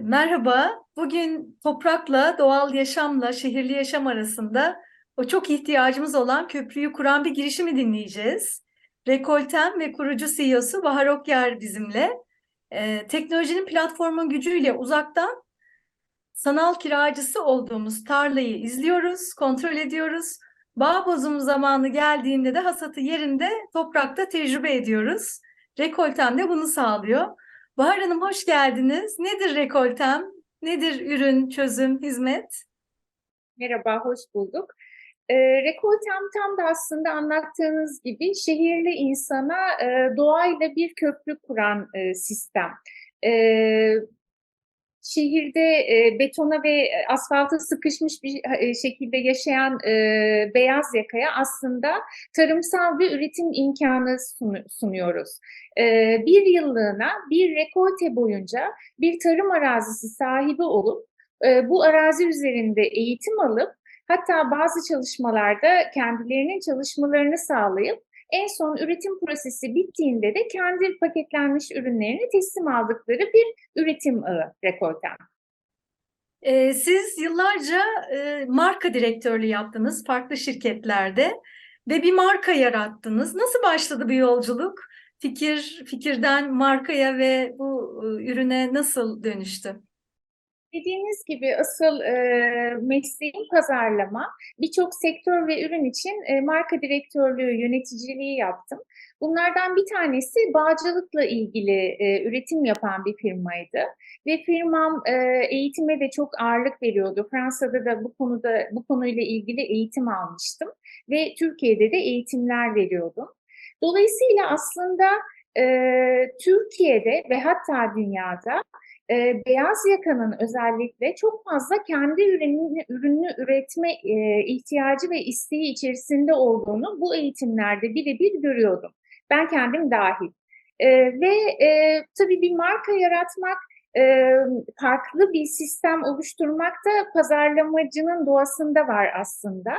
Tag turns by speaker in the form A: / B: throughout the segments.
A: Merhaba. Bugün toprakla, doğal yaşamla, şehirli yaşam arasında o çok ihtiyacımız olan köprüyü kuran bir girişimi dinleyeceğiz. Rekoltem ve kurucu CEO'su Bahar Okyar bizimle. Ee, teknolojinin platformun gücüyle uzaktan sanal kiracısı olduğumuz tarlayı izliyoruz, kontrol ediyoruz. Bağ bozum zamanı geldiğinde de hasatı yerinde toprakta tecrübe ediyoruz. Rekoltem de bunu sağlıyor. Bahar Hanım hoş geldiniz. Nedir rekoltem? Nedir ürün, çözüm, hizmet?
B: Merhaba, hoş bulduk. E, Rekoltem tam da aslında anlattığınız gibi şehirli insana e, doğayla bir köprü kuran e, sistem. E, şehirde e, betona ve asfalta sıkışmış bir e, şekilde yaşayan e, beyaz yakaya aslında tarımsal bir üretim imkanı sunuyoruz. E, bir yıllığına bir rekolte boyunca bir tarım arazisi sahibi olup e, bu arazi üzerinde eğitim alıp hatta bazı çalışmalarda kendilerinin çalışmalarını sağlayıp en son üretim prosesi bittiğinde de kendi paketlenmiş ürünlerini teslim aldıkları bir üretim ağı rekoltem.
A: Ee, siz yıllarca e, marka direktörlüğü yaptınız farklı şirketlerde ve bir marka yarattınız. Nasıl başladı bu yolculuk? Fikir fikirden markaya ve bu e, ürüne nasıl dönüştü?
B: Dediğiniz gibi asıl e, mesleğim pazarlama. Birçok sektör ve ürün için e, marka direktörlüğü, yöneticiliği yaptım. Bunlardan bir tanesi bağcılıkla ilgili e, üretim yapan bir firmaydı. Ve firmam e, eğitime de çok ağırlık veriyordu. Fransa'da da bu konuda bu konuyla ilgili eğitim almıştım. Ve Türkiye'de de eğitimler veriyordum. Dolayısıyla aslında e, Türkiye'de ve hatta dünyada e, beyaz yakanın özellikle çok fazla kendi ürününü, ürününü üretme e, ihtiyacı ve isteği içerisinde olduğunu bu eğitimlerde birebir görüyordum. Ben kendim dahil. E, ve e, tabii bir marka yaratmak e, farklı bir sistem oluşturmak da pazarlamacının doğasında var aslında.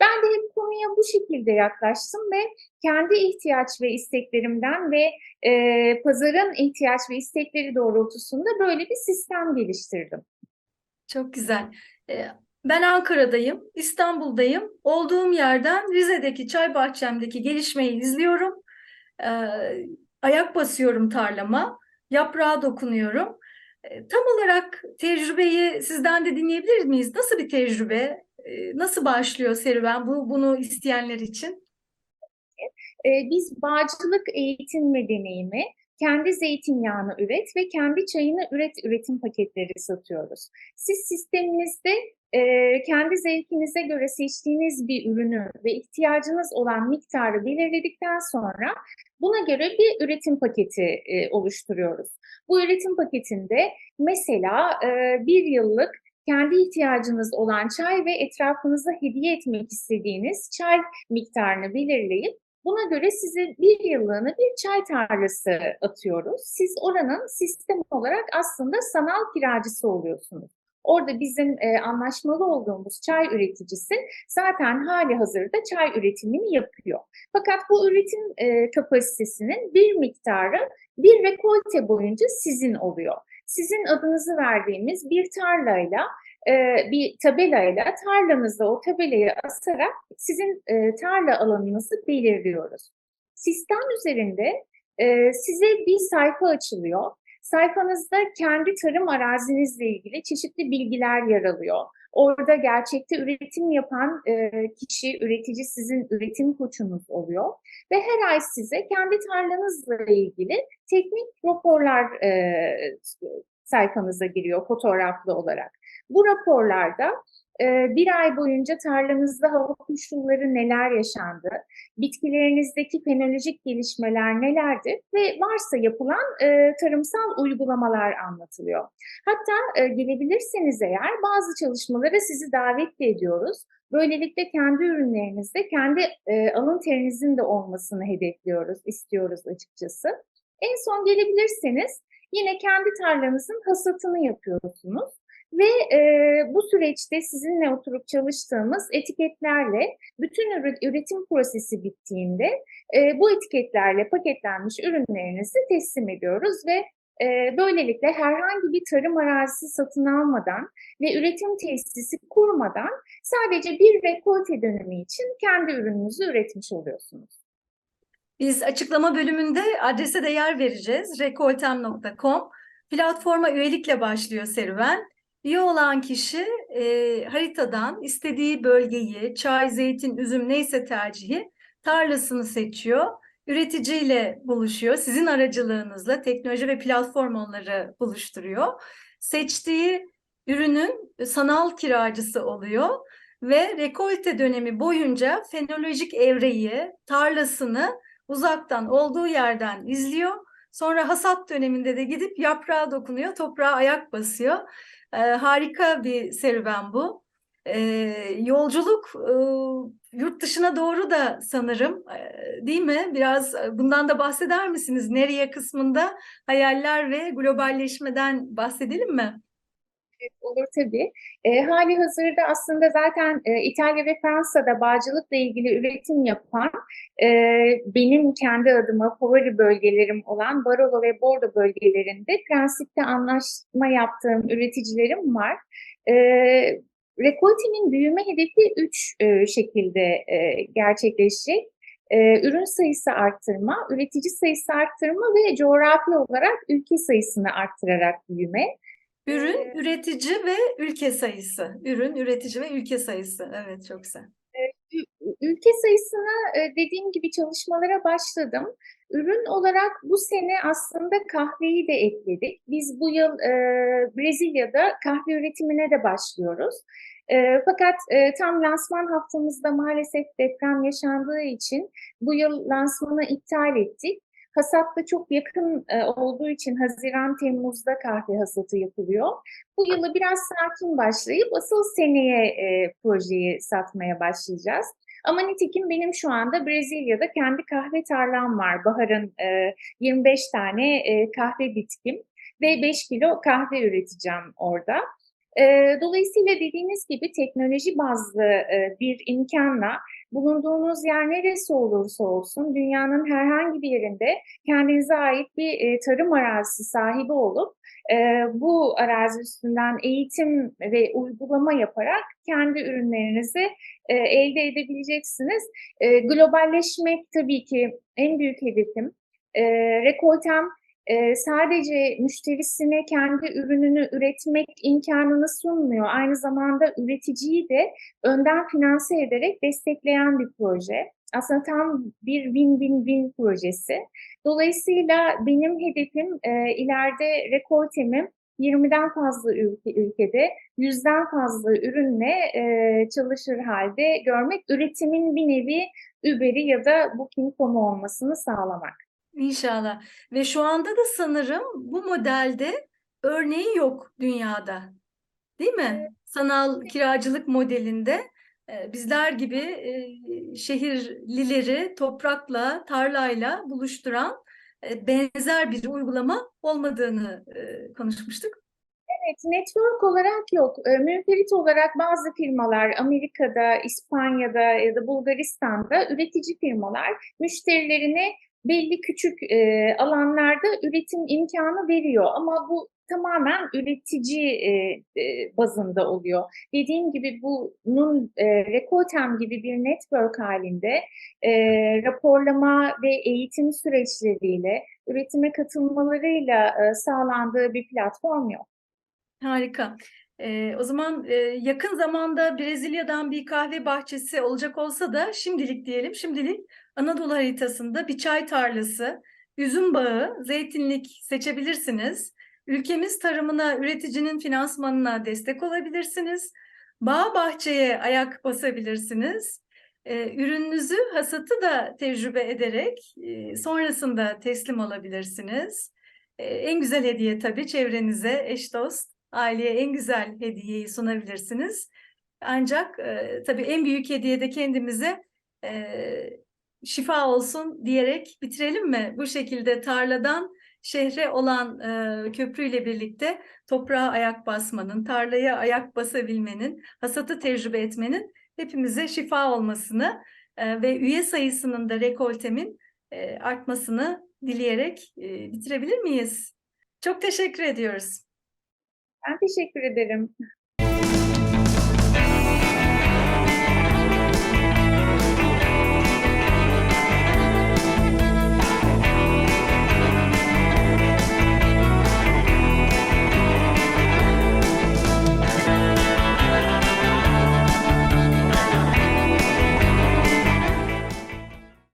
B: Ben de hep konuya bu şekilde yaklaştım ve kendi ihtiyaç ve isteklerimden ve e, pazarın ihtiyaç ve istekleri doğrultusunda böyle bir sistem geliştirdim.
A: Çok güzel. Ben Ankara'dayım, İstanbul'dayım. Olduğum yerden Rize'deki çay bahçemdeki gelişmeyi izliyorum. Ayak basıyorum tarlama, yaprağa dokunuyorum. Tam olarak tecrübeyi sizden de dinleyebilir miyiz? Nasıl bir tecrübe? Nasıl başlıyor serüven bu bunu isteyenler için?
B: Biz bağcılık eğitim ve deneyimi kendi zeytinyağını üret ve kendi çayını üret üretim paketleri satıyoruz. Siz sisteminizde e, kendi zevkinize göre seçtiğiniz bir ürünü ve ihtiyacınız olan miktarı belirledikten sonra buna göre bir üretim paketi e, oluşturuyoruz. Bu üretim paketinde mesela e, bir yıllık kendi ihtiyacınız olan çay ve etrafınıza hediye etmek istediğiniz çay miktarını belirleyip Buna göre size bir yıllığına bir çay tarlası atıyoruz. Siz oranın sistem olarak aslında sanal kiracısı oluyorsunuz. Orada bizim e, anlaşmalı olduğumuz çay üreticisi zaten hali hazırda çay üretimini yapıyor. Fakat bu üretim e, kapasitesinin bir miktarı bir rekolte boyunca sizin oluyor. Sizin adınızı verdiğimiz bir tarlayla bir tabelayla tarlanızda o tabelayı asarak sizin e, tarla alanınızı belirliyoruz. Sistem üzerinde e, size bir sayfa açılıyor. Sayfanızda kendi tarım arazinizle ilgili çeşitli bilgiler yer alıyor. Orada gerçekte üretim yapan e, kişi, üretici sizin üretim koçunuz oluyor. Ve her ay size kendi tarlanızla ilgili teknik raporlar sayfanıza giriyor fotoğraflı olarak. Bu raporlarda e, bir ay boyunca tarlanızda hava koşulları neler yaşandı, bitkilerinizdeki fenolojik gelişmeler nelerdir ve varsa yapılan e, tarımsal uygulamalar anlatılıyor. Hatta e, gelebilirseniz eğer bazı çalışmalara sizi davet ediyoruz. Böylelikle kendi ürünlerinizde kendi e, alın terinizin de olmasını hedefliyoruz, istiyoruz açıkçası. En son gelebilirseniz yine kendi tarlanızın hasatını yapıyorsunuz. Ve e, bu süreçte sizinle oturup çalıştığımız etiketlerle bütün üretim prosesi bittiğinde e, bu etiketlerle paketlenmiş ürünlerinizi teslim ediyoruz ve Ee, böylelikle herhangi bir tarım arazisi satın almadan ve üretim tesisi kurmadan sadece bir rekolte dönemi için kendi ürününüzü üretmiş oluyorsunuz.
A: Biz açıklama bölümünde adrese de yer vereceğiz. rekoltem.com Platforma üyelikle başlıyor serüven. Üye olan kişi e, haritadan istediği bölgeyi, çay, zeytin, üzüm neyse tercihi tarlasını seçiyor. Üreticiyle buluşuyor. Sizin aracılığınızla teknoloji ve platform onları buluşturuyor. Seçtiği ürünün sanal kiracısı oluyor ve rekolte dönemi boyunca fenolojik evreyi, tarlasını uzaktan olduğu yerden izliyor. Sonra hasat döneminde de gidip yaprağa dokunuyor, toprağa ayak basıyor. Ee, harika bir serüven bu. Ee, yolculuk e, yurt dışına doğru da sanırım, e, değil mi? Biraz e, bundan da bahseder misiniz? Nereye kısmında hayaller ve globalleşmeden bahsedelim mi?
B: Olur tabii. E, hali hazırda aslında zaten e, İtalya ve Fransa'da bağcılıkla ilgili üretim yapan e, benim kendi adıma favori bölgelerim olan Barolo ve Bordo bölgelerinde prensipte anlaşma yaptığım üreticilerim var. E, Rekoltemin büyüme hedefi üç e, şekilde e, gerçekleşecek. E, ürün sayısı arttırma, üretici sayısı arttırma ve coğrafi olarak ülke sayısını arttırarak büyüme.
A: Ürün,
B: Ee,
A: üretici ve ülke sayısı. Ürün, üretici ve ülke sayısı. Evet, çok güzel.
B: Ülke sayısına dediğim gibi çalışmalara başladım. Ürün olarak bu sene aslında kahveyi de ekledik. Biz bu yıl e, Brezilya'da kahve üretimine de başlıyoruz. E, fakat e, tam lansman haftamızda maalesef deprem yaşandığı için bu yıl lansmanı iptal ettik. Hasat da çok yakın e, olduğu için Haziran-Temmuz'da kahve hasatı yapılıyor. Bu yılı biraz sakin başlayıp asıl seneye e, projeyi satmaya başlayacağız. Ama nitekim benim şu anda Brezilya'da kendi kahve tarlam var. Bahar'ın e, 25 tane e, kahve bitkim ve 5 kilo kahve üreteceğim orada. E, dolayısıyla dediğiniz gibi teknoloji bazlı e, bir imkanla bulunduğunuz yer neresi olursa olsun dünyanın herhangi bir yerinde kendinize ait bir e, tarım arazisi sahibi olup e, bu arazi üstünden eğitim ve uygulama yaparak kendi ürünlerinizi e, elde edebileceksiniz. E, globalleşmek tabii ki en büyük hedefim. E, Rekoltem e, sadece müşterisine kendi ürününü üretmek imkanını sunmuyor. Aynı zamanda üreticiyi de önden finanse ederek destekleyen bir proje. Aslında tam bir win-win-win projesi. Dolayısıyla benim hedefim e, ileride rekoltemi 20'den fazla ülke, ülkede 100'den fazla ürünle e, çalışır halde görmek, üretimin bir nevi Uber'i ya da Booking.com olmasını sağlamak.
A: İnşallah. Ve şu anda da sanırım bu modelde örneği yok dünyada. Değil mi? Sanal kiracılık modelinde e, bizler gibi e, şehirlileri toprakla, tarlayla buluşturan e, benzer bir uygulama olmadığını konuşmuştuk.
B: Evet, network olarak yok. Münferit olarak bazı firmalar Amerika'da, İspanya'da ya da Bulgaristan'da üretici firmalar müşterilerine belli küçük e, alanlarda üretim imkanı veriyor. Ama bu tamamen üretici e, e, bazında oluyor. Dediğim gibi bunun e, Rekoltem gibi bir network halinde e, raporlama ve eğitim süreçleriyle üretime katılmalarıyla e, sağlandığı bir platform yok.
A: Harika. Ee, o zaman e, yakın zamanda Brezilya'dan bir kahve bahçesi olacak olsa da şimdilik diyelim, şimdilik Anadolu haritasında bir çay tarlası, üzüm bağı, zeytinlik seçebilirsiniz. Ülkemiz tarımına, üreticinin finansmanına destek olabilirsiniz. Bağ bahçeye ayak basabilirsiniz. Ee, ürününüzü, hasatı da tecrübe ederek e, sonrasında teslim alabilirsiniz. Ee, en güzel hediye tabii çevrenize, eş dost, aileye en güzel hediyeyi sunabilirsiniz. Ancak e, tabii en büyük hediye de kendimize e, şifa olsun diyerek bitirelim mi? Bu şekilde tarladan şehre olan e, köprüyle birlikte toprağa ayak basmanın, tarlaya ayak basabilmenin, hasatı tecrübe etmenin hepimize şifa olmasını e, ve üye sayısının da rekoltemin e, artmasını dileyerek e, bitirebilir miyiz? Çok teşekkür ediyoruz.
B: Ben teşekkür ederim.